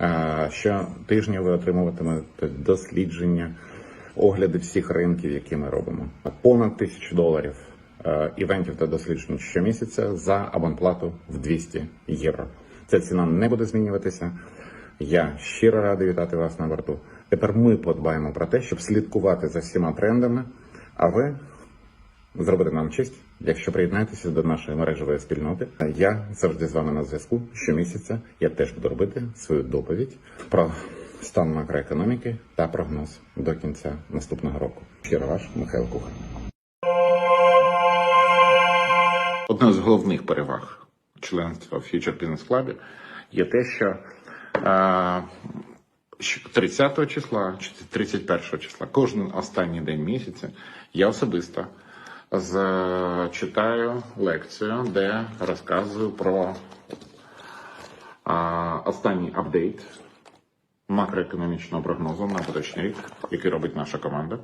Е, Щотижня ви отримуватимете дослідження, огляди всіх ринків, які ми робимо. Понад тисячу доларів е, івентів та досліджень щомісяця за абонплату в 200 євро. Ця ціна не буде змінюватися. Я щиро радий вітати вас на борту. Тепер ми подбаємо про те, щоб слідкувати за всіма трендами, а ви зробите нам честь, якщо приєднаєтеся до нашої мережевої спільноти. Я завжди з вами на зв'язку. Щомісяця я теж буду робити свою доповідь про стан макроекономіки та прогноз до кінця наступного року. Щиро ваш Михайло Кухар. Одна з головних переваг членства в Future Business Club є те, що е, що 30 числа чи 31 числа, кожен останній день місяця, я особисто з- читаю лекцію, де розказую про останній апдейт макроекономічного прогнозу на поточний рік, який робить наша команда.